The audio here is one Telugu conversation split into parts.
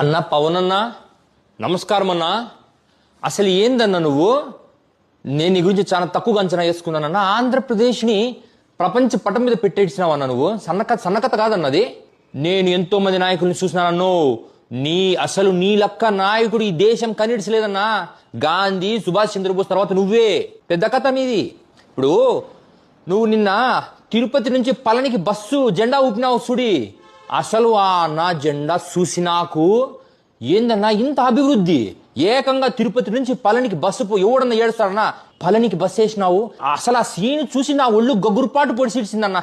అన్నా పవన్ అన్నా నమస్కారం అన్నా అసలు ఏందన్నా నువ్వు? నేను నీ గురించి చాలా తక్కువగా అంచనా వేసుకున్నానన్నా ఆంధ్రప్రదేశ్ని ప్రపంచ పటం మీద పెట్టేసినావన్నా నువ్వు? సన్నక సన్నకథ కాదన్నది నేను ఎంతో మంది నాయకుల్ని చూసినానన్ను నీ అసలు నీ లక్క నాయకుడు ఈ దేశం కనిడిచలేదన్నా గాంధీ సుభాష్ చంద్రబోస్ తర్వాత నువ్వే. పెద్ద కథ మీది. ఇప్పుడు నువ్వు నిన్న తిరుపతి నుంచి పళనికి బస్సు జెండా ఊపినావు సుడి అసలు ఆ నా జెండా చూసి నాకు ఏందన్నా ఇంత అభివృద్ధి? ఏకంగా తిరుపతి నుంచి పళనికి బస్సు ఎవడన్నా ఏడుస్తాడన్నా పళనికి బస్సు వేసినావు? అసలు ఆ సీన్ చూసి నా ఒళ్ళు గగురుపాటు పొడిసిడిసిందన్నా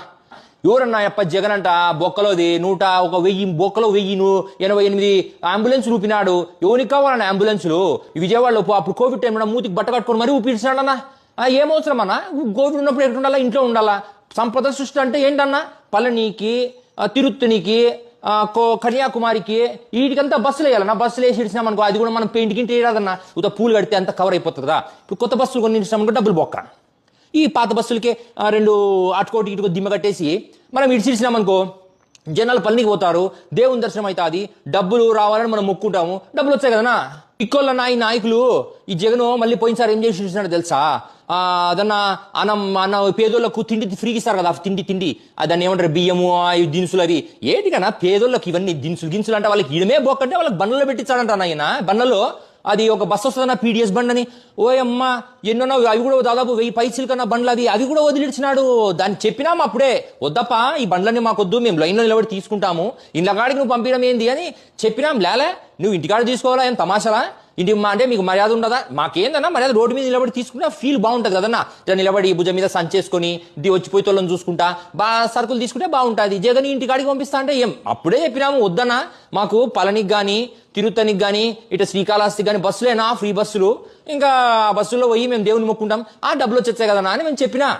ఎవరన్నా అప్ప జగన్ అంట బొక్కలోది నూట ఒక వెయ్యి బొక్కలో వెయ్యి ఎనభై ఎనిమిది అంబులెన్స్ ఊపినాడు ఎవరికి కావాలన్నా అంబులెన్సులు? విజయవాడలో అప్పుడు కోవిడ్ టైంలో మూతికి బట్ట కట్టుకొని మరీ ఊపిడిచినాడన్నా. ఆ, ఏమవసరం అన్నా కోవిడ్ ఉన్నప్పుడు ఎక్కడ ఉండాలా ఇంట్లో ఉండాలా? సంపద సృష్టి అంటే ఏంటన్నా? పళనికి ఆ, తిరుత్తనికి కో- కన్యాకుమారికి వీటికంతా బస్సులు వేయాలన్నా బస్సులు వేసి ఇచ్చినాం అనుకో అది కూడా మనం పెయింట్ గింటి వేయరాదన్నా ఉత పూలు కడితే అంత కవర్ అయిపోతుంది కదా ఇప్పుడు కొత్త బస్సులు కొన్ని ఇచ్చినామనుకో డబ్బులు బొక్క ఈ పాత బస్సులకి రెండు అటుకోటి ఇటుకో దిమ్మ కట్టేసి మనం ఇడిచిడిచినామనుకో జనాలు పల్లికి పోతారు. దేవుని దర్శనం అవుతుంది. డబ్బులు రావాలని మనం మొక్కుంటాము. డబ్బులు వచ్చాయి కదనా ఇక్కోళ్ళ నాయి నాయకులు ఈ జగన్ మళ్ళీ పోయినసారి ఏం చేసి తెలుసా? అదన్నా అన్న అన్న పేదోళ్ళకు తిండి ఫ్రీ ఇస్తారు కదా తిండి తిండి. దాన్ని ఏమంటారు బియ్యము ఆ దినుసులు అవి. ఏది కన్నా పేదోళ్ళకి ఇవన్నీ దినుసులు గినుసులు అంటే వాళ్ళకి ఇడమే బోకంటే వాళ్ళకి బండ్లలో పెట్టించాడంట ఆయన బండ్లలో అది ఒక బస్సు వస్తుందన్న పీడిఎస్ బండ్ అని. ఓ అమ్మ ఎన్నో అవి కూడా దాదాపు వెయ్యి పైసలు కన్నా బండ్లు అవి అవి కూడా వదిలిచ్చినాడు దాన్ని చెప్పినాం అప్పుడే వద్దప్పా ఈ బండ్లన్నీ మాకొద్దు మేము లైన్లో నిలబడి తీసుకుంటాము. ఇండ్లకాడికి నువ్వు పంపించడం ఏంది? అని చెప్పినాం. లేలే నువ్వు ఇంటికాడ తీసుకోవాలా ఏం తమాషలా? ఇంటి మా అంటే మీకు మర్యాద ఉండదా? మాకేందన్నా మర్యాద రోడ్డు మీద నిలబడి తీసుకుంటే ఫీల్ బాగుంటుంది కదన్నా. ఇట్లా నిలబడి భుజం మీద సంచేసుకొని ఇది వచ్చిపోయి తోళ్ళని చూసుకుంటా బాగా సరుకులు తీసుకుంటే బాగుంటుంది. జగన్ ఇంటికాడికి పంపిస్తా అంటే ఏం? అప్పుడే చెప్పినాము వద్దన్నా. మాకు పళనికి కానీ తిరుత్తనికి కానీ ఇటు శ్రీకాళహస్తికి కానీ బస్సులేనా? ఫ్రీ బస్సులు. ఇంకా బస్సుల్లో బస్సులో పోయి మేము దేవుని మొక్కుంటాం. ఆ డబ్బులు వచ్చేస్తాయి కదన్నా అని మేము చెప్పినా.